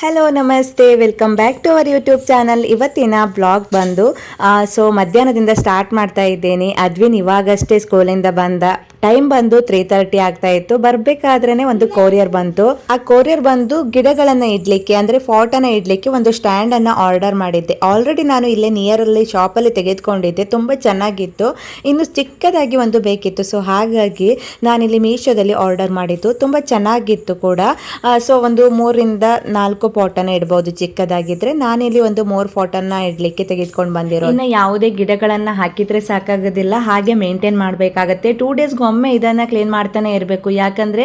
Hello ನಮಸ್ತೆ welcome back to our YouTube channel ಇವತ್ತಿನ blog ಬಂದು ಸೊ ಮಧ್ಯಾಹ್ನದಿಂದ ಸ್ಟಾರ್ಟ್ ಮಾಡ್ತಾ ಇದ್ದೇನೆ. ಅದ್ವಿನ್ ಇವಾಗಷ್ಟೇ ಸ್ಕೂಲಿಂದ ಬಂದ. ಟೈಮ್ ಬಂದು ತ್ರೀ ತರ್ಟಿ ಆಗ್ತಾ ಇತ್ತು. ಬರ್ಬೇಕಾದ್ರೇನೆ ಒಂದು ಕೊರಿಯರ್ ಬಂತು. ಆ ಕೊರಿಯರ್ ಬಂದು ಗಿಡಗಳನ್ನ ಇಡ್ಲಿಕ್ಕೆ, ಅಂದ್ರೆ ಫಾಟನ ಇಡ್ಲಿಕ್ಕೆ ಒಂದು ಸ್ಟ್ಯಾಂಡ್ ಅನ್ನ ಆರ್ಡರ್ ಮಾಡಿದ್ದೆ. ಆಲ್ರೆಡಿ ನಾನು ಇಲ್ಲೇ ನಿಯರ್ ಅಲ್ಲಿ ಶಾಪ್ ಅಲ್ಲಿ ತೆಗೆದುಕೊಂಡಿದ್ದೆ. ತುಂಬಾ ಚೆನ್ನಾಗಿತ್ತು. ಇನ್ನು ಚಿಕ್ಕದಾಗಿ ಒಂದು ಬೇಕಿತ್ತು. ಸೊ ಹಾಗಾಗಿ ನಾನಿಲ್ಲಿ ಮೀಶೋದಲ್ಲಿ ಆರ್ಡರ್ ಮಾಡಿದ್ದು. ತುಂಬಾ ಚೆನ್ನಾಗಿತ್ತು ಕೂಡ. ಸೊ ಒಂದು ಮೂರಿಂದ ನಾಲ್ಕು ಪಾಟನ್ನ ಇಡ್ಬೋದು ಚಿಕ್ಕದಾಗಿದ್ರೆ. ನಾನಿಲ್ಲಿ ಒಂದು ಮೂರು ಫಾಟನ್ನ ಇಡ್ಲಿಕ್ಕೆ ತೆಗೆದುಕೊಂಡು ಬಂದಿರೋ ಯಾವುದೇ ಗಿಡಗಳನ್ನ ಹಾಕಿದ್ರೆ ಸಾಕಾಗೋದಿಲ್ಲ. ಹಾಗೆ ಮೇಂಟೈನ್ ಮಾಡಬೇಕಾಗತ್ತೆ. ಟೂ ಡೇಸ್ಗೆ ಒಮ್ಮೆ ಇದನ್ನ ಕ್ಲೀನ್ ಮಾಡ್ತಾನೆ ಇರಬೇಕು. ಯಾಕಂದ್ರೆ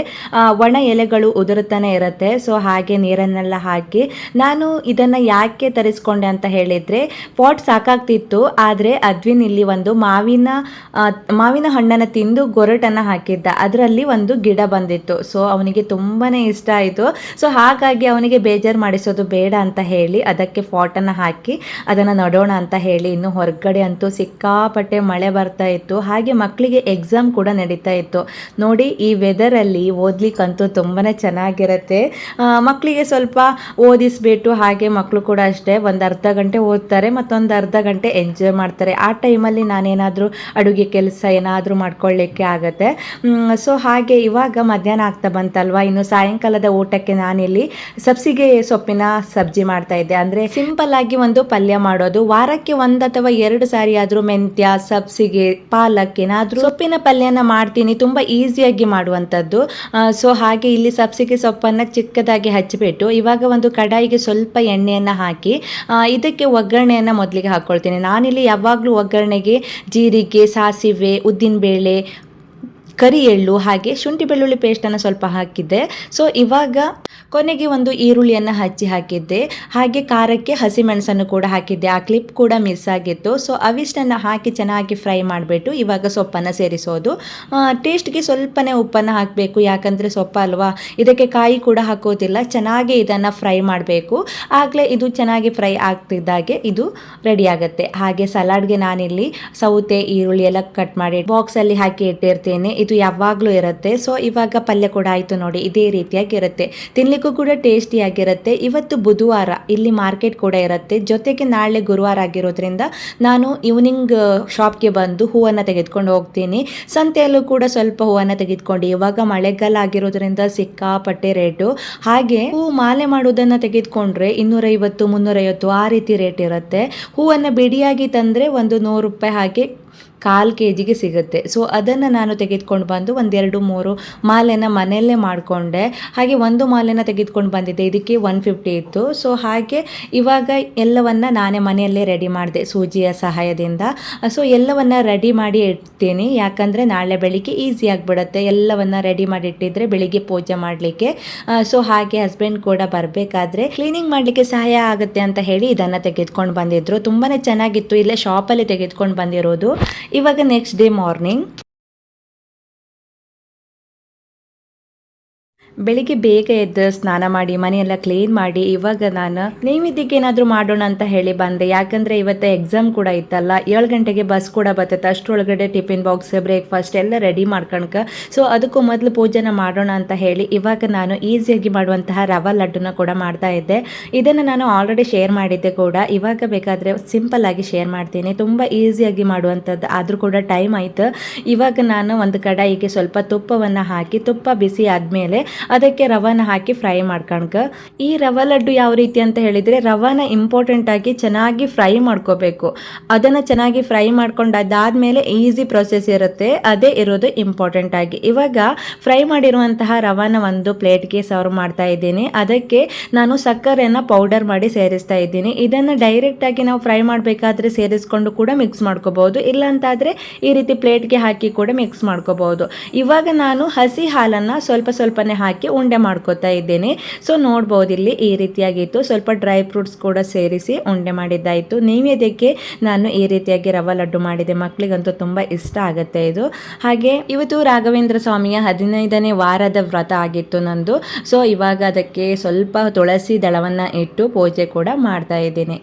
ಒಣ ಎಲೆಗಳು ಉದುರುತ್ತಾನೆ ಇರುತ್ತೆ. ಸೊ ಹಾಗೆ ನೀರನ್ನೆಲ್ಲ ಹಾಕಿ ನಾನು ಇದನ್ನ ಯಾಕೆ ತರಿಸ್ಕೊಂಡೆ ಅಂತ ಹೇಳಿದ್ರೆ ಪಾಟ್ ಸಾಕಾಗ್ತಿತ್ತು. ಆದ್ರೆ ಅದ್ವಿನ್ ಇಲ್ಲಿ ಒಂದು ಮಾವಿನ ಮಾವಿನ ಹಣ್ಣನ್ನ ತಿಂದು ಗೊರಟನ್ನ ಹಾಕಿದ್ದ. ಅದರಲ್ಲಿ ಒಂದು ಗಿಡ ಬಂದಿತ್ತು. ಸೊ ಅವನಿಗೆ ತುಂಬಾನೇ ಇಷ್ಟ ಆಯಿತು. ಸೊ ಹಾಗಾಗಿ ಅವನಿಗೆ ಬೇಜಾರು ಮಾಡಿಸೋದು ಬೇಡ ಅಂತ ಹೇಳಿ ಅದಕ್ಕೆ ಫಾಟನ್ನು ಹಾಕಿ ಅದನ್ನು ನಡೋಣ ಅಂತ ಹೇಳಿ ಇನ್ನು ಹೊರಗಡೆ ಅಂತೂ ಸಿಕ್ಕಾಪಟ್ಟೆ ಮಳೆ ಬರ್ತಾ ಇತ್ತು. ಹಾಗೆ ಮಕ್ಕಳಿಗೆ ಎಕ್ಸಾಮ್ ಕೂಡ ನಡೀತಾ ಇತ್ತು. ನೋಡಿ, ಈ ವೆದರಲ್ಲಿ ಓದ್ಲಿಕ್ಕಂತೂ ತುಂಬಾನೇ ಚೆನ್ನಾಗಿರುತ್ತೆ. ಮಕ್ಕಳಿಗೆ ಸ್ವಲ್ಪ ಓದಿಸ್ಬಿಟ್ಟು ಹಾಗೆ ಮಕ್ಕಳು ಕೂಡ ಅಷ್ಟೇ ಒಂದು ಅರ್ಧ ಗಂಟೆ ಓದ್ತಾರೆ, ಮತ್ತೊಂದು ಅರ್ಧ ಗಂಟೆ ಎಂಜಾಯ್ ಮಾಡ್ತಾರೆ. ಆ ಟೈಮಲ್ಲಿ ನಾನೇನಾದರೂ ಅಡುಗೆ ಕೆಲಸ ಏನಾದರೂ ಮಾಡ್ಕೊಳ್ಳಿಕ್ಕೆ ಆಗುತ್ತೆ. ಸೊ ಹಾಗೆ ಇವಾಗ ಮಧ್ಯಾಹ್ನ ಆಗ್ತಾ ಬಂತಲ್ವಾ? ಇನ್ನು ಸಾಯಂಕಾಲದ ಊಟಕ್ಕೆ ನಾನಿಲ್ಲಿ ಸಬ್ಸಿಗೆ ಸೊಪ್ಪಿನ ಸಬ್ಜಿ ಮಾಡ್ತಾ ಇದ್ದೆ. ಅಂದರೆ ಸಿಂಪಲ್ ಆಗಿ ಒಂದು ಪಲ್ಯ ಮಾಡೋದು. ವಾರಕ್ಕೆ ಒಂದು ಅಥವಾ ಎರಡು ಸಾರಿ ಆದರೂ ಮೆಂತ್ಯ, ಸಬ್ಸಿಗೆ, ಪಾಲಕ್ ಏನಾದರೂ ಸೊಪ್ಪಿನ ಪಲ್ಯನ ಮಾಡ್ತೀನಿ, ತುಂಬ ಈಸಿಯಾಗಿ ಮಾಡುವಂಥದ್ದು. ಸೊ ಹಾಗೆ ಇಲ್ಲಿ ಸಬ್ಸಿಗೆ ಸೊಪ್ಪನ್ನು ಚಿಕ್ಕದಾಗಿ ಹಚ್ಚಿಬಿಟ್ಟು, ಇವಾಗ ಒಂದು ಕಡಾಯಿಗೆ ಸ್ವಲ್ಪ ಎಣ್ಣೆಯನ್ನು ಹಾಕಿ ಇದಕ್ಕೆ ಒಗ್ಗರಣೆಯನ್ನು ಮೊದಲಿಗೆ ಹಾಕ್ಕೊಳ್ತೀನಿ ನಾನಿಲ್ಲಿ ಯಾವಾಗಲೂ ಒಗ್ಗರಣೆಗೆ ಜೀರಿಗೆ, ಸಾಸಿವೆ, ಉದ್ದಿನಬೇಳೆ ಕರಿ ಎಳ್ಳು ಹಾಗೆ ಶುಂಠಿ ಬೆಳ್ಳುಳ್ಳಿ ಪೇಸ್ಟನ್ನು ಸ್ವಲ್ಪ ಹಾಕಿದ್ದೆ. ಸೊ ಇವಾಗ ಕೊನೆಗೆ ಒಂದು ಈರುಳ್ಳಿಯನ್ನು ಹಚ್ಚಿ ಹಾಕಿದ್ದೆ. ಹಾಗೆ ಖಾರಕ್ಕೆ ಹಸಿಮೆಣಸನ್ನು ಕೂಡ ಹಾಕಿದ್ದೆ. ಆ ಕ್ಲಿಪ್ ಕೂಡ ಮಿಸ್ ಆಗಿತ್ತು. ಸೊ ಅವಿಷ್ಟನ್ನು ಹಾಕಿ ಚೆನ್ನಾಗಿ ಫ್ರೈ ಮಾಡಿಬಿಟ್ಟು ಇವಾಗ ಸೊಪ್ಪನ್ನು ಸೇರಿಸೋದು. ಟೇಸ್ಟ್ಗೆ ಸ್ವಲ್ಪನೇ ಉಪ್ಪನ್ನು ಹಾಕಬೇಕು. ಯಾಕಂದರೆ ಸೊಪ್ಪ ಅಲ್ವಾ? ಇದಕ್ಕೆ ಕಾಯಿ ಕೂಡ ಹಾಕೋದಿಲ್ಲ. ಚೆನ್ನಾಗಿ ಇದನ್ನು ಫ್ರೈ ಮಾಡಬೇಕು. ಆಗಲೇ ಇದು ಚೆನ್ನಾಗಿ ಫ್ರೈ ಆಗ್ತಿದ್ದಾಗೆ ಇದು ರೆಡಿ ಆಗುತ್ತೆ. ಹಾಗೆ ಸಲಾಡ್ಗೆ ನಾನಿಲ್ಲಿ ಸೌತೆ, ಈರುಳ್ಳಿ ಎಲ್ಲ ಕಟ್ ಮಾಡಿ ಬಾಕ್ಸಲ್ಲಿ ಹಾಕಿ ಇಟ್ಟಿರ್ತೇನೆ. ಇದು ಯಾವಾಗಲೂ ಇರುತ್ತೆ. ಸೊ ಇವಾಗ ಪಲ್ಯ ಕೂಡ ಆಯಿತು ನೋಡಿ, ಇದೇ ರೀತಿಯಾಗಿರುತ್ತೆ ತಿನ್ಲಿಕ್ಕೂ ಕೂಡ ಟೇಸ್ಟಿಯಾಗಿರುತ್ತೆ. ಇವತ್ತು ಬುಧವಾರ ಇಲ್ಲಿ ಮಾರ್ಕೆಟ್ ಕೂಡ ಇರುತ್ತೆ. ಜೊತೆಗೆ ನಾಳೆ ಗುರುವಾರ ಆಗಿರೋದ್ರಿಂದ ನಾನು ಈವ್ನಿಂಗ್ ಶಾಪ್ಗೆ ಬಂದು ಹೂವನ್ನು ತೆಗೆದುಕೊಂಡು ಹೋಗ್ತೀನಿ. ಸಂತೆಯಲ್ಲೂ ಕೂಡ ಸ್ವಲ್ಪ ಹೂವನ್ನು ತೆಗೆದುಕೊಂಡು, ಇವಾಗ ಮಳೆಗಾಲ ಆಗಿರೋದ್ರಿಂದ ಸಿಕ್ಕಾಪಟ್ಟೆ ರೇಟು. ಹಾಗೆ ಹೂವು ಮಾಲೆ ಮಾಡೋದನ್ನು ತೆಗೆದುಕೊಂಡ್ರೆ ಇನ್ನೂರೈವತ್ತು, ಮುನ್ನೂರೈವತ್ತು ಆ ರೀತಿ ರೇಟ್ ಇರುತ್ತೆ. ಹೂವನ್ನು ಬಿಡಿಯಾಗಿ ತಂದರೆ ಒಂದು ನೂರು ರೂಪಾಯಿ ಹಾಗೆ ಕಾಲು ಕೆ ಜಿಗೆ ಸಿಗುತ್ತೆ. ಸೊ ಅದನ್ನು ನಾನು ತೆಗೆದುಕೊಂಡು ಬಂದು ಒಂದೆರಡು ಮೂರು ಮಾಲೆನ ಮನೆಯಲ್ಲೇ ಮಾಡಿಕೊಂಡೆ. ಹಾಗೆ ಒಂದು ಮಾಲೆನ ತೆಗೆದುಕೊಂಡು ಬಂದಿದ್ದೆ. ಇದಕ್ಕೆ ಒನ್ ಫಿಫ್ಟಿ ಇತ್ತು. ಸೊ ಹಾಗೆ ಇವಾಗ ಎಲ್ಲವನ್ನು ನಾನೇ ಮನೆಯಲ್ಲೇ ರೆಡಿ ಮಾಡಿದೆ ಸೂಜಿಯ ಸಹಾಯದಿಂದ. ಸೊ ಎಲ್ಲವನ್ನು ರೆಡಿ ಮಾಡಿ ಇಡ್ತೀನಿ. ಯಾಕಂದರೆ ನಾಳೆ ಬೆಳಿಗ್ಗೆ ಈಸಿ ಆಗಿಬಿಡುತ್ತೆ. ಎಲ್ಲವನ್ನು ರೆಡಿ ಮಾಡಿ ಇಟ್ಟಿದ್ರೆ ಬೆಳಿಗ್ಗೆ ಪೂಜೆ ಮಾಡಲಿಕ್ಕೆ. ಸೊ ಹಾಗೆ ಹಸ್ಬೆಂಡ್ ಕೂಡ ಬರಬೇಕಾದ್ರೆ ಕ್ಲೀನಿಂಗ್ ಮಾಡಲಿಕ್ಕೆ ಸಹಾಯ ಆಗುತ್ತೆ ಅಂತ ಹೇಳಿ ಇದನ್ನು ತೆಗೆದುಕೊಂಡು ಬಂದಿದ್ರು. ತುಂಬಾ ಚೆನ್ನಾಗಿತ್ತು. ಇಲ್ಲೇ ಶಾಪಲ್ಲಿ ತೆಗೆದುಕೊಂಡು ಬಂದಿರೋದು. ಇವಾಗ ನೆಕ್ಸ್ಟ್ ಡೇ ಮಾರ್ನಿಂಗ್ ಬೆಳಿಗ್ಗೆ ಬೇಗ ಎದ್ದು ಸ್ನಾನ ಮಾಡಿ, ಮನೆಯೆಲ್ಲ ಕ್ಲೀನ್ ಮಾಡಿ, ಇವಾಗ ನಾನು ನೈವೇದ್ಯಕ್ಕೆ ಏನಾದರೂ ಮಾಡೋಣ ಅಂತ ಹೇಳಿ ಬಂದೆ. ಯಾಕಂದರೆ ಇವತ್ತು ಎಕ್ಸಾಮ್ ಕೂಡ ಇತ್ತಲ್ಲ, ಏಳು ಗಂಟೆಗೆ ಬಸ್ ಕೂಡ ಬರ್ತೈತೆ. ಅಷ್ಟರೊಳಗಡೆ ಟಿಫಿನ್ ಬಾಕ್ಸ್ ಬ್ರೇಕ್ಫಾಸ್ಟ್ ಎಲ್ಲ ರೆಡಿ ಮಾಡ್ಕೊಳಕ ಸೊ ಅದಕ್ಕೂ ಮೊದಲು ಪೂಜೆನ ಮಾಡೋಣ ಅಂತ ಹೇಳಿ ಇವಾಗ ನಾನು ಈಸಿಯಾಗಿ ಮಾಡುವಂತಹ ರವೆ ಲಡ್ಡುನ ಕೂಡ ಮಾಡ್ತಾ ಇದ್ದೆ. ಇದನ್ನು ನಾನು ಆಲ್ರೆಡಿ ಶೇರ್ ಮಾಡಿದ್ದೆ ಕೂಡ. ಇವಾಗ ಬೇಕಾದರೆ ಸಿಂಪಲ್ ಆಗಿ ಶೇರ್ ಮಾಡ್ತೀನಿ. ತುಂಬ ಈಸಿಯಾಗಿ ಮಾಡುವಂಥದ್ದು. ಆದರೂ ಕೂಡ ಟೈಮ್ ಆಯಿತು. ಇವಾಗ ನಾನು ಒಂದು ಕಡಾಯಿಗೆ ಸ್ವಲ್ಪ ತುಪ್ಪವನ್ನು ಹಾಕಿ, ತುಪ್ಪ ಬಿಸಿ ಆದಮೇಲೆ ಅದಕ್ಕೆ ರವಾನ ಹಾಕಿ ಫ್ರೈ ಮಾಡ್ಕಣ್ಕ. ಈ ರವೆ ಲಡ್ಡು ಯಾವ ರೀತಿ ಅಂತ ಹೇಳಿದರೆ ರವಾನ ಇಂಪಾರ್ಟೆಂಟ್ ಆಗಿ ಚೆನ್ನಾಗಿ ಫ್ರೈ ಮಾಡ್ಕೋಬೇಕು. ಅದನ್ನು ಚೆನ್ನಾಗಿ ಫ್ರೈ ಮಾಡ್ಕೊಂಡು ಅದಾದಮೇಲೆ ಈಸಿ ಪ್ರೊಸೆಸ್ ಇರುತ್ತೆ. ಅದೇ ಇರೋದು ಇಂಪಾರ್ಟೆಂಟ್ ಆಗಿ. ಇವಾಗ ಫ್ರೈ ಮಾಡಿರುವಂತಹ ರವಾನ ಒಂದು ಪ್ಲೇಟ್ಗೆ ಸರ್ವ್ ಮಾಡ್ತಾ ಇದ್ದೀನಿ. ಅದಕ್ಕೆ ನಾನು ಸಕ್ಕರೆಯನ್ನು ಪೌಡರ್ ಮಾಡಿ ಸೇರಿಸ್ತಾ ಇದ್ದೀನಿ. ಇದನ್ನು ಡೈರೆಕ್ಟಾಗಿ ನಾವು ಫ್ರೈ ಮಾಡಬೇಕಾದ್ರೆ ಸೇರಿಸ್ಕೊಂಡು ಕೂಡ ಮಿಕ್ಸ್ ಮಾಡ್ಕೋಬಹುದು ಇಲ್ಲ ಅಂತಾದರೆ ಈ ರೀತಿ ಪ್ಲೇಟ್ಗೆ ಹಾಕಿ ಕೂಡ ಮಿಕ್ಸ್ ಮಾಡ್ಕೋಬಹುದು ಇವಾಗ ನಾನು ಹಸಿ ಹಾಲನ್ನು ಸ್ವಲ್ಪ ಸ್ವಲ್ಪನೇ ಹಾಕಿ ಉಂಡೆ ಮಾಡ್ಕೋತಾ ಇದ್ದೇನೆ. ಸೊ ನೋಡ್ಬೋದು ಇಲ್ಲಿ ಈ ರೀತಿಯಾಗಿತ್ತು. ಸ್ವಲ್ಪ ಡ್ರೈ ಫ್ರೂಟ್ಸ್ ಕೂಡ ಸೇರಿಸಿ ಉಂಡೆ ಮಾಡಿದ್ದಾಯಿತು. ನೈವೇದ್ಯಕ್ಕೆ ನಾನು ಈ ರೀತಿಯಾಗಿ ರವ ಲಡ್ಡು ಮಾಡಿದೆ. ಮಕ್ಕಳಿಗಂತೂ ತುಂಬ ಇಷ್ಟ ಆಗುತ್ತೆ ಇದು. ಹಾಗೆ ಇವತ್ತು ರಾಘವೇಂದ್ರ ಸ್ವಾಮಿಯ ಹದಿನೈದನೇ ವಾರದ ವ್ರತ ಆಗಿತ್ತು ನಂದು. ಸೊ ಇವಾಗ ಅದಕ್ಕೆ ಸ್ವಲ್ಪ ತುಳಸಿ ದಳವನ್ನು ಇಟ್ಟು ಪೂಜೆ ಕೂಡ ಮಾಡ್ತಾ ಇದ್ದೀನಿ.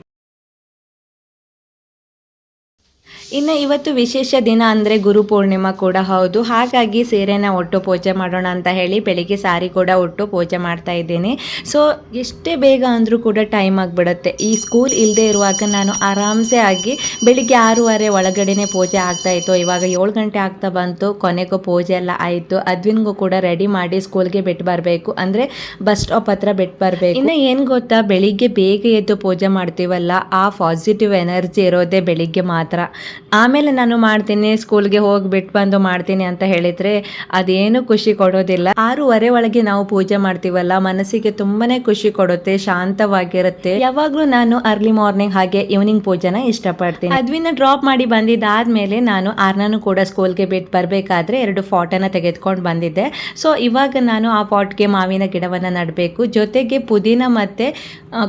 ಇನ್ನು ಇವತ್ತು ವಿಶೇಷ ದಿನ ಅಂದರೆ ಗುರು ಪೂರ್ಣಿಮಾ ಕೂಡ ಹೌದು. ಹಾಗಾಗಿ ಸೀರೆನ ಒಟ್ಟು ಪೂಜೆ ಮಾಡೋಣ ಅಂತ ಹೇಳಿ ಬೆಳಿಗ್ಗೆ ಸಾರಿ ಕೂಡ ಒಟ್ಟು ಪೂಜೆ ಮಾಡ್ತಾ ಇದ್ದೀನಿ. ಸೊ ಎಷ್ಟೇ ಬೇಗ ಅಂದರೂ ಕೂಡ ಟೈಮ್ ಆಗಿಬಿಡುತ್ತೆ. ಈ ಸ್ಕೂಲ್ ಇಲ್ಲದೆ ಇರುವಾಗ ನಾನು ಆರಾಮ್ಸೆ ಆಗಿ ಬೆಳಿಗ್ಗೆ ಆರೂವರೆ ಒಳಗಡೆನೆ ಪೂಜೆ ಆಗ್ತಾ ಇತ್ತು. ಇವಾಗ ಏಳು ಗಂಟೆ ಆಗ್ತಾ ಬಂತು. ಕೊನೆಗೂ ಪೂಜೆ ಎಲ್ಲ ಆಯಿತು. ಅದ್ವಿನ್ಗೂ ಕೂಡ ರೆಡಿ ಮಾಡಿ ಸ್ಕೂಲ್ಗೆ ಬಿಟ್ಟು ಬರಬೇಕು. ಅಂದರೆ ಬಸ್ ಸ್ಟಾಪ್ ಹತ್ರ ಬಿಟ್ಟು ಬರಬೇಕು. ಇನ್ನು ಏನು ಗೊತ್ತಾ? ಬೆಳಿಗ್ಗೆ ಬೇಗ ಎದ್ದು ಪೂಜೆ ಮಾಡ್ತೀವಲ್ಲ, ಆ ಪಾಸಿಟಿವ್ ಎನರ್ಜಿ ಇರೋದೇ ಬೆಳಿಗ್ಗೆ ಮಾತ್ರ. ಆಮೇಲೆ ನಾನು ಮಾಡ್ತೀನಿ ಸ್ಕೂಲ್ಗೆ ಹೋಗಿ ಬಿಟ್ಟು ಬಂದು ಮಾಡ್ತೀನಿ ಅಂತ ಹೇಳಿದರೆ ಅದೇನು ಖುಷಿ ಕೊಡೋದಿಲ್ಲ. ಆರೂವರೆ ಒಳಗೆ ನಾವು ಪೂಜೆ ಮಾಡ್ತೀವಲ್ಲ, ಮನಸ್ಸಿಗೆ ತುಂಬಾನೇ ಖುಷಿ ಕೊಡುತ್ತೆ, ಶಾಂತವಾಗಿರುತ್ತೆ. ಯಾವಾಗಲೂ ನಾನು ಅರ್ಲಿ ಮಾರ್ನಿಂಗ್ ಹಾಗೆ ಈವ್ನಿಂಗ್ ಪೂಜೆನ ಇಷ್ಟಪಡ್ತೀನಿ. ಅದ್ವಿನ ಡ್ರಾಪ್ ಮಾಡಿ ಬಂದಿದ್ದಾದ್ಮೇಲೆ ನಾನು ಆರ್ನೂ ಕೂಡ ಸ್ಕೂಲ್ಗೆ ಬಿಟ್ಟು ಬರಬೇಕಾದ್ರೆ ಎರಡು ಫಾಟೋನ ತೆಗೆದುಕೊಂಡು ಬಂದಿದ್ದೆ. ಸೊ ಇವಾಗ ನಾನು ಆ ಪಾಟ್ಗೆ ಮಾವಿನ ಗಿಡವನ್ನು ನೆಡಬೇಕು. ಜೊತೆಗೆ ಪುದೀನ ಮತ್ತು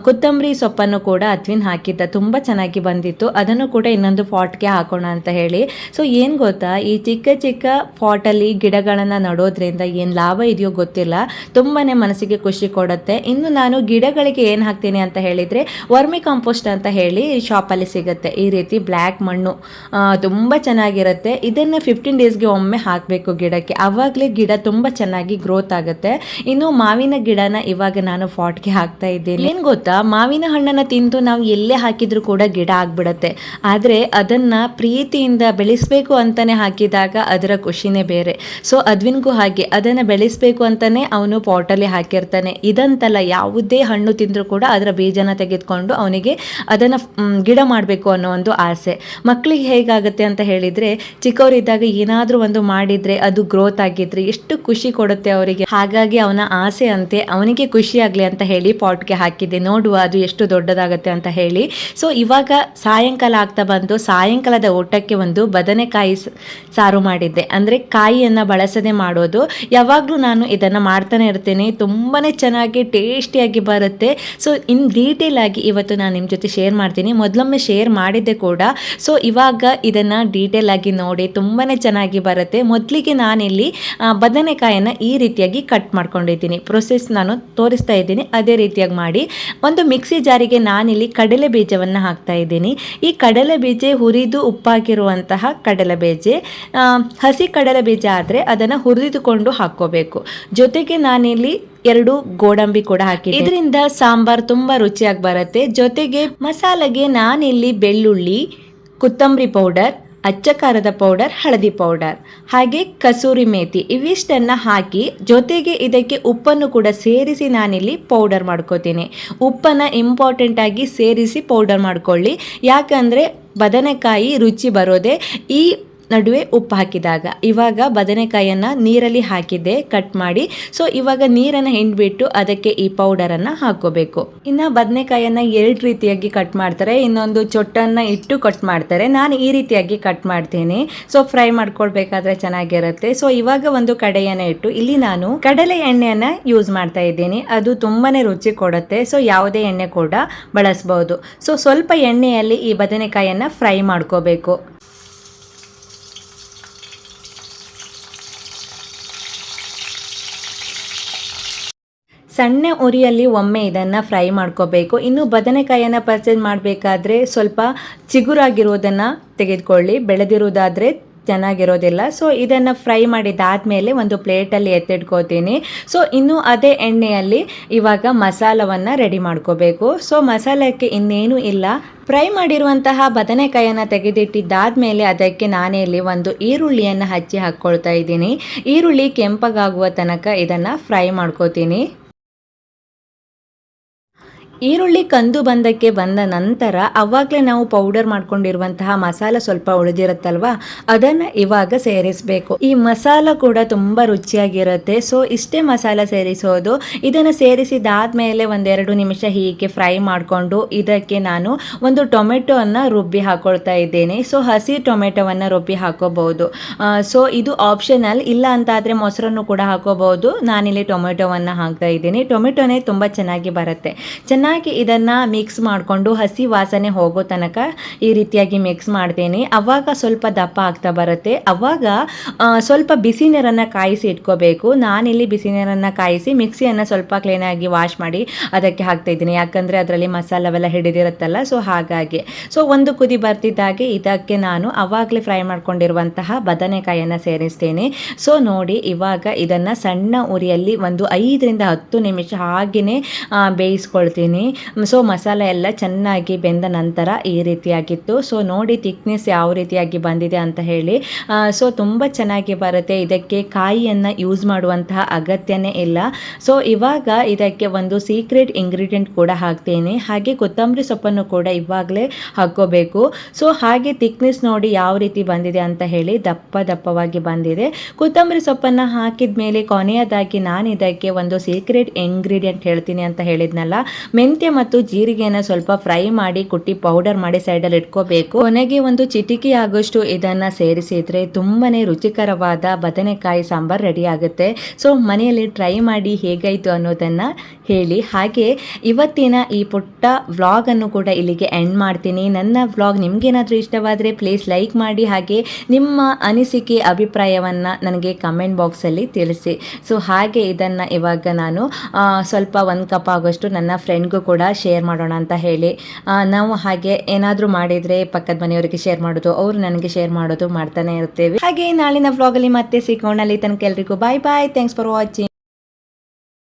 ಕೊತ್ತಂಬರಿ ಸೊಪ್ಪನ್ನು ಕೂಡ ಅದ್ವಿನ್ ಹಾಕಿದ್ದ. ತುಂಬ ಚೆನ್ನಾಗಿ ಬಂದಿತ್ತು. ಅದನ್ನು ಕೂಡ ಇನ್ನೊಂದು ಪಾಟ್ಗೆ ಹಾಕೋಣ ಅಂತ ಹೇಳಿ. ಸೊ ಏನು ಗೊತ್ತಾ? ಈ ಚಿಕ್ಕ ಚಿಕ್ಕ ಪಾಟಲ್ಲಿ ಗಿಡಗಳನ್ನು ನಡೋದ್ರಿಂದ ಏನು ಲಾಭ ಇದೆಯೋ ಗೊತ್ತಿಲ್ಲ. ತುಂಬಾ ಮನಸ್ಸಿಗೆ ಖುಷಿ ಕೊಡುತ್ತೆ. ಇನ್ನು ನಾನು ಗಿಡಗಳಿಗೆ ಏನು ಹಾಕ್ತೀನಿ ಅಂತ ಹೇಳಿದರೆ, ವರ್ಮಿ ಕಾಂಪೋಸ್ಟ್ ಅಂತ ಹೇಳಿ ಶಾಪಲ್ಲಿ ಸಿಗುತ್ತೆ. ಈ ರೀತಿ ಬ್ಲ್ಯಾಕ್ ಮಣ್ಣು ತುಂಬ ಚೆನ್ನಾಗಿರುತ್ತೆ. ಇದನ್ನು ಫಿಫ್ಟೀನ್ ಡೇಸ್ಗೆ ಒಮ್ಮೆ ಹಾಕಬೇಕು ಗಿಡಕ್ಕೆ. ಆವಾಗಲೇ ಗಿಡ ತುಂಬ ಚೆನ್ನಾಗಿ ಗ್ರೋತ್ ಆಗುತ್ತೆ. ಇನ್ನು ಮಾವಿನ ಗಿಡನ ಇವಾಗ ನಾನು ಫಾಟ್ಗೆ ಹಾಕ್ತಾ ಇದ್ದೀನಿ. ಏನು ಗೊತ್ತಾ? ಮಾವಿನ ಹಣ್ಣನ್ನು ತಿಂದು ನಾವು ಎಲ್ಲೇ ಹಾಕಿದರೂ ಕೂಡ ಗಿಡ ಆಗಿಬಿಡುತ್ತೆ. ಆದರೆ ಅದನ್ನು ಪ್ರೀತಿಯಿಂದ ಬೆಳೆಸಬೇಕು ಅಂತಲೇ ಹಾಕಿದಾಗ ಅದರ ಖುಷಿನೇ ಬೇರೆ. ಸೊ ಅದ್ವಿನ್ಗೂ ಹಾಗೆ. ಅದನ್ನು ಬೆಳೆಸಬೇಕು ಅಂತಲೇ ಅವನು ಪಾಟಲ್ಲಿ ಹಾಕಿರ್ತಾನೆ. ಇದಂತಲ್ಲ ಯಾವುದೇ ಹಣ್ಣು ತಿಂದರೂ ಕೂಡ ಅದರ ಬೀಜನ ತೆಗೆದುಕೊಂಡು ಅವನಿಗೆ ಅದನ್ನು ಗಿಡ ಮಾಡಬೇಕು ಅನ್ನೋ ಒಂದು ಆಸೆ. ಮಕ್ಕಳಿಗೆ ಹೇಗಾಗುತ್ತೆ ಅಂತ ಹೇಳಿದರೆ, ಚಿಕ್ಕವರಿದ್ದಾಗ ಏನಾದರೂ ಒಂದು ಮಾಡಿದರೆ ಅದು ಗ್ರೋತ್ ಆಗಿದ್ರೆ ಎಷ್ಟು ಖುಷಿ ಕೊಡುತ್ತೆ ಅವರಿಗೆ. ಹಾಗಾಗಿ ಅವನ ಆಸೆ ಅಂತೆ, ಅವನಿಗೆ ಖುಷಿಯಾಗಲಿ ಅಂತ ಹೇಳಿ ಪಾಟ್ಗೆ ಹಾಕಿದ್ದೆ. ನೋಡುವ ಅದು ಎಷ್ಟು ದೊಡ್ಡದಾಗುತ್ತೆ ಅಂತ ಹೇಳಿ. ಸೊ ಇವಾಗ ಸಾಯಂಕಾಲ ಆಗ್ತಾ ಬಂತು ಸಾಯಂಕಾಲದ ಊಟಕ್ಕೆ ಒಂದು ಬದನೆಕಾಯಿ ಸಾರು ಮಾಡಿದ್ದೆ. ಅಂದರೆ ಕಾಯಿಯನ್ನು ಬಳಸದೆ ಮಾಡೋದು. ಯಾವಾಗಲೂ ನಾನು ಇದನ್ನು ಮಾಡ್ತಾನೆ ಇರ್ತೀನಿ. ತುಂಬಾ ಚೆನ್ನಾಗಿ, ಟೇಸ್ಟಿಯಾಗಿ ಬರುತ್ತೆ. ಸೊ, ಇನ್ ಡೀಟೇಲ್ ಆಗಿ ಇವತ್ತು ನಾನು ನಿಮ್ಮ ಜೊತೆ ಶೇರ್ ಮಾಡ್ತೀನಿ. ಮೊದಲೊಮ್ಮೆ ಶೇರ್ ಮಾಡಿದ್ದೆ ಕೂಡ. ಸೊ, ಇವಾಗ ಇದನ್ನು ಡೀಟೇಲ್ ಆಗಿ ನೋಡಿ ತುಂಬಾ ಚೆನ್ನಾಗಿ ಬರುತ್ತೆ. ಮೊದಲಿಗೆ ನಾನಿಲ್ಲಿ ಬದನೆಕಾಯನ್ನು ಈ ರೀತಿಯಾಗಿ ಕಟ್ ಮಾಡ್ಕೊಂಡಿದ್ದೀನಿ. ಪ್ರೊಸೆಸ್ ನಾನು ತೋರಿಸ್ತಾ ಇದ್ದೀನಿ. ಅದೇ ರೀತಿಯಾಗಿ ಮಾಡಿ. ಒಂದು ಮಿಕ್ಸಿ ಜಾರಿಗೆ ನಾನಿಲ್ಲಿ ಕಡಲೆ ಬೀಜವನ್ನು ಹಾಕ್ತಾ ಇದ್ದೀನಿ. ಈ ಕಡಲೆ ಬೀಜ ಹುರಿದು ಉಪ್ಪಾಗಿರುವಂತಹ ಕಡಲೆ ಬೀಜ. ಹಸಿ ಕಡಲೆ ಬೀಜ ಆದರೆ ಅದನ್ನು ಹುರಿದುಕೊಂಡು ಹಾಕ್ಕೋಬೇಕು. ಜೊತೆಗೆ ನಾನಿಲ್ಲಿ ಎರಡು ಗೋಡಂಬಿ ಕೂಡ ಹಾಕಿ ಇದರಿಂದ ಸಾಂಬಾರ್ ತುಂಬಾ ರುಚಿಯಾಗಿ ಬರುತ್ತೆ. ಜೊತೆಗೆ ಮಸಾಲೆಗೆ ನಾನಿಲ್ಲಿ ಬೆಳ್ಳುಳ್ಳಿ, ಕೊತ್ತಂಬರಿ ಪೌಡರ್ ಅಚ್ಚ ಪೌಡರ್, ಹಳದಿ ಪೌಡರ್. ಹಾಗೆ ಕಸೂರಿ ಮೇಥಿ ಇವಿಷ್ಟನ್ನು ಹಾಕಿ ಜೊತೆಗೆ ಇದಕ್ಕೆ ಉಪ್ಪನ್ನು ಕೂಡ ಸೇರಿಸಿ ನಾನಿಲ್ಲಿ ಪೌಡರ್ ಮಾಡ್ಕೋತೀನಿ. ಉಪ್ಪನ್ನು ಇಂಪಾರ್ಟೆಂಟ್ ಆಗಿ ಸೇರಿಸಿ ಪೌಡರ್ ಮಾಡ್ಕೊಳ್ಳಿ. ಯಾಕಂದರೆ ಬದನೆಕಾಯಿ ರುಚಿ ಬರೋದೇ ಈ ನಡುವೆ ಉಪ್ಪು ಹಾಕಿದಾಗ ಇವಾಗ ಬದನೆಕಾಯನ್ನು ನೀರಲ್ಲಿ ಹಾಕಿದ್ದೆ ಕಟ್ ಮಾಡಿ. ಸೊ ಇವಾಗ ನೀರನ್ನು ಹಿಂಡ್ಬಿಟ್ಟು ಅದಕ್ಕೆ ಈ ಪೌಡರನ್ನು ಹಾಕೋಬೇಕು ಇನ್ನು ಬದನೆಕಾಯನ್ನು ಎರಡು ರೀತಿಯಾಗಿ ಕಟ್ ಮಾಡ್ತಾರೆ. ಇನ್ನೊಂದು ಚೊಟ್ಟನ್ನು ಇಟ್ಟು ಕಟ್ ಮಾಡ್ತಾರೆ. ನಾನು ಈ ರೀತಿಯಾಗಿ ಕಟ್ ಮಾಡ್ತೀನಿ. ಸೊ ಫ್ರೈ ಮಾಡ್ಕೊಳ್ಬೇಕಾದ್ರೆ ಚೆನ್ನಾಗಿರುತ್ತೆ. ಸೊ ಇವಾಗ ಒಂದು ಕಡೆಯನ್ನು ಇಟ್ಟು, ಇಲ್ಲಿ ನಾನು ಕಡಲೆ ಎಣ್ಣೆಯನ್ನು ಯೂಸ್ ಮಾಡ್ತಾ ಇದ್ದೀನಿ. ಅದು ತುಂಬಾನೇ ರುಚಿ ಕೊಡುತ್ತೆ. ಸೊ ಯಾವುದೇ ಎಣ್ಣೆ ಕೂಡ ಬಳಸ್ಬೋದು. ಸೊ ಸ್ವಲ್ಪ ಎಣ್ಣೆಯಲ್ಲಿ ಈ ಬದನೆಕಾಯನ್ನು ಫ್ರೈ ಮಾಡ್ಕೋಬೇಕು. ಸಣ್ಣ ಉರಿಯಲ್ಲಿ ಒಮ್ಮೆ ಇದನ್ನು ಫ್ರೈ ಮಾಡ್ಕೋಬೇಕು. ಇನ್ನು ಬದನೆಕಾಯಿಯನ್ನು ಪರ್ಚೇಸ್ ಮಾಡಬೇಕಾದ್ರೆ ಸ್ವಲ್ಪ ಚಿಗುರಾಗಿರೋದನ್ನು ತೆಗೆದುಕೊಳ್ಳಿ. ಬೆಳೆದಿರೋದಾದರೆ ಚೆನ್ನಾಗಿರೋದಿಲ್ಲ. ಸೊ ಇದನ್ನು ಫ್ರೈ ಮಾಡಿದಾದ್ಮೇಲೆ ಒಂದು ಪ್ಲೇಟಲ್ಲಿ ಎತ್ತಿಟ್ಕೋತೀನಿ. ಸೊ ಇನ್ನು ಅದೇ ಎಣ್ಣೆಯಲ್ಲಿ ಇವಾಗ ಮಸಾಲವನ್ನು ರೆಡಿ ಮಾಡ್ಕೋಬೇಕು. ಸೊ ಮಸಾಲಕ್ಕೆ ಇನ್ನೇನು ಇಲ್ಲ. ಫ್ರೈ ಮಾಡಿರುವಂತಹ ಬದನೆಕಾಯನ್ನು ತೆಗೆದಿಟ್ಟಿದ್ದಾದ್ಮೇಲೆ ಅದಕ್ಕೆ ನಾನೇ ಇಲ್ಲಿ ಒಂದು ಈರುಳ್ಳಿಯನ್ನು ಹಚ್ಚಿ ಹಾಕ್ಕೊಳ್ತಾ ಇದ್ದೀನಿ. ಈರುಳ್ಳಿ ಕೆಂಪಗಾಗುವ ತನಕ ಇದನ್ನು ಫ್ರೈ ಮಾಡ್ಕೋತೀನಿ. ಈರುಳ್ಳಿ ಕಂದು ಬಂದಕ್ಕೆ ಬಂದ ನಂತರ ಅವಾಗಲೇ ನಾವು ಪೌಡರ್ ಮಾಡ್ಕೊಂಡಿರುವಂತಹ ಮಸಾಲ ಸ್ವಲ್ಪ ಉಳಿದಿರುತ್ತಲ್ವಾ? ಅದನ್ನು ಇವಾಗ ಸೇರಿಸಬೇಕು. ಈ ಮಸಾಲ ಕೂಡ ತುಂಬ ರುಚಿಯಾಗಿರುತ್ತೆ. ಸೊ ಇಷ್ಟೇ ಮಸಾಲ ಸೇರಿಸೋದು. ಇದನ್ನು ಸೇರಿಸಿದಾದ್ಮೇಲೆ ಒಂದೆರಡು ನಿಮಿಷ ಹೀಗೆ ಫ್ರೈ ಮಾಡಿಕೊಂಡು ಇದಕ್ಕೆ ನಾನು ಒಂದು ಟೊಮೆಟೊವನ್ನು ರುಬ್ಬಿ ಹಾಕೊಳ್ತಾ ಇದ್ದೇನೆ. ಸೊ ಹಸಿ ಟೊಮೆಟೊವನ್ನು ರುಬ್ಬಿ ಹಾಕೋಬಹುದು. ಸೊ ಇದು ಆಪ್ಷನಲ್ ಇಲ್ಲ ಅಂತಾದರೆ ಮೊಸರನ್ನು ಕೂಡ ಹಾಕೋಬಹುದು. ನಾನಿಲ್ಲಿ ಟೊಮೆಟೊವನ್ನು ಹಾಕ್ತಾ ಇದ್ದೀನಿ. ಟೊಮೆಟೊನೇ ತುಂಬ ಚೆನ್ನಾಗಿ ಬರುತ್ತೆ. ಚೆನ್ನಾಗಿ ಚೆನ್ನಾಗಿ ಇದನ್ನು ಮಿಕ್ಸ್ ಮಾಡಿಕೊಂಡು ಹಸಿ ವಾಸನೆ ಹೋಗೋ ತನಕ ಈ ರೀತಿಯಾಗಿ ಮಿಕ್ಸ್ ಮಾಡ್ತೀನಿ. ಅವಾಗ ಸ್ವಲ್ಪ ದಪ್ಪ ಆಗ್ತಾ ಬರುತ್ತೆ. ಅವಾಗ ಸ್ವಲ್ಪ ಬಿಸಿ ನೀರನ್ನು ಕಾಯಿಸಿ ಇಟ್ಕೋಬೇಕು. ನಾನಿಲ್ಲಿ ಬಿಸಿ ನೀರನ್ನು ಕಾಯಿಸಿ ಮಿಕ್ಸಿಯನ್ನು ಸ್ವಲ್ಪ ಕ್ಲೀನಾಗಿ ವಾಶ್ ಮಾಡಿ ಅದಕ್ಕೆ ಹಾಕ್ತಾ ಇದ್ದೀನಿ. ಯಾಕಂದರೆ ಅದರಲ್ಲಿ ಮಸಾಲವೆಲ್ಲ ಹಿಡಿದಿರುತ್ತಲ್ಲ ಸೊ ಹಾಗಾಗಿ. ಸೊ ಒಂದು ಕುದಿ ಬರ್ತಿದ್ದಾಗೆ ಇದಕ್ಕೆ ನಾನು ಅವಾಗಲೇ ಫ್ರೈ ಮಾಡ್ಕೊಂಡಿರುವಂತಹ ಬದನೆಕಾಯಿಯನ್ನು ಸೇರಿಸ್ತೇನೆ. ಸೊ ನೋಡಿ, ಇವಾಗ ಇದನ್ನು ಸಣ್ಣ ಉರಿಯಲ್ಲಿ ಒಂದು ಐದರಿಂದ ಹತ್ತು ನಿಮಿಷ ಹಾಗೆಯೇ ಬೇಯಿಸ್ಕೊಳ್ತೀನಿ. ಸೊ ಮಸಾಲೆ ಎಲ್ಲ ಚೆನ್ನಾಗಿ ಬೆಂದ ನಂತರ ಈ ರೀತಿಯಾಗಿತ್ತು. ಸೊ ನೋಡಿ ತಿಕ್ನೆಸ್ ಯಾವ ರೀತಿಯಾಗಿ ಬಂದಿದೆ ಅಂತ ಹೇಳಿ. ಸೊ ತುಂಬ ಚೆನ್ನಾಗಿ ಬರುತ್ತೆ. ಇದಕ್ಕೆ ಕಾಯಿಯನ್ನು ಯೂಸ್ ಮಾಡುವಂತಹ ಅಗತ್ಯನೇ ಇಲ್ಲ. ಸೊ ಇವಾಗ ಇದಕ್ಕೆ ಒಂದು ಸೀಕ್ರೆಟ್ ಇಂಗ್ರೀಡಿಯೆಂಟ್ ಕೂಡ ಹಾಕ್ತೇನೆ. ಹಾಗೆ ಕೊತ್ತಂಬರಿ ಸೊಪ್ಪನ್ನು ಕೂಡ ಇವಾಗಲೇ ಹಾಕ್ಕೋಬೇಕು. ಸೊ ಹಾಗೆ ತಿಕ್ನೆಸ್ ನೋಡಿ ಯಾವ ರೀತಿ ಬಂದಿದೆ ಅಂತ ಹೇಳಿ ದಪ್ಪ ದಪ್ಪವಾಗಿ ಬಂದಿದೆ. ಕೊತ್ತಂಬರಿ ಸೊಪ್ಪನ್ನು ಹಾಕಿದ ಮೇಲೆ ಕೊನೆಯದಾಗಿ ನಾನು ಇದಕ್ಕೆ ಒಂದು ಸೀಕ್ರೆಟ್ ಇಂಗ್ರೀಡಿಯೆಂಟ್ ಹೇಳ್ತೀನಿ ಅಂತ ಹೇಳಿದ್ನಲ್ಲ. ಮೆಂತ್ಯ ಮತ್ತು ಜೀರಿಗೆಯನ್ನು ಸ್ವಲ್ಪ ಫ್ರೈ ಮಾಡಿ ಕುಟ್ಟಿ ಪೌಡರ್ ಮಾಡಿ ಸೈಡಲ್ಲಿ ಇಟ್ಕೋಬೇಕು. ಕೊನೆಗೆ ಒಂದು ಚಿಟಿಕೆ ಆಗೋಷ್ಟು ಇದನ್ನು ಸೇರಿಸಿದ್ರೆ ತುಂಬಾನೇ ರುಚಿಕರವಾದ ಬದನೆಕಾಯಿ ಸಾಂಬಾರ್ ರೆಡಿ ಆಗುತ್ತೆ. ಸೊ ಮನೆಯಲ್ಲಿ ಟ್ರೈ ಮಾಡಿ ಹೇಗಾಯಿತು ಅನ್ನೋದನ್ನು ಹೇಳಿ. ಹಾಗೆ ಇವತ್ತಿನ ಈ ಪುಟ್ಟ ವ್ಲಾಗನ್ನು ಕೂಡ ಇಲ್ಲಿಗೆ ಎಂಡ್ ಮಾಡ್ತೀನಿ. ನನ್ನ ವ್ಲಾಗ್ ನಿಮಗೇನಾದರೂ ಇಷ್ಟವಾದರೆ ಪ್ಲೀಸ್ ಲೈಕ್ ಮಾಡಿ. ಹಾಗೆ ನಿಮ್ಮ ಅನಿಸಿಕೆ, ಅಭಿಪ್ರಾಯವನ್ನು ನನಗೆ ಕಮೆಂಟ್ ಬಾಕ್ಸಲ್ಲಿ ತಿಳಿಸಿ. ಸೊ ಹಾಗೆ ಇದನ್ನು ಇವಾಗ ನಾನು ಸ್ವಲ್ಪ ಒಂದು ಕಪ್ ಆಗೋಷ್ಟು ನನ್ನ ಫ್ರೆಂಡ್ಗೂ ಕೂಡ ಶೇರ್ ಮಾಡೋಣ ಅಂತ ಹೇಳಿ. ನಾವು ಹಾಗೆ ಏನಾದರೂ ಮಾಡಿದರೆ ಪಕ್ಕದ ಮನೆಯವರಿಗೆ ಶೇರ್ ಮಾಡೋದು, ಅವರು ನನಗೆ ಶೇರ್ ಮಾಡೋದು ಮಾಡ್ತಾನೆ ಇರ್ತೇವೆ ಹಾಗೆ ನಾಳಿನ ವ್ಲಾಗಲ್ಲಿ ಮತ್ತೆ ಸಿಗೋಣ. ಅಲ್ಲಿ ತನಕ ಎಲ್ರಿಗೂ bye bye thanks for watching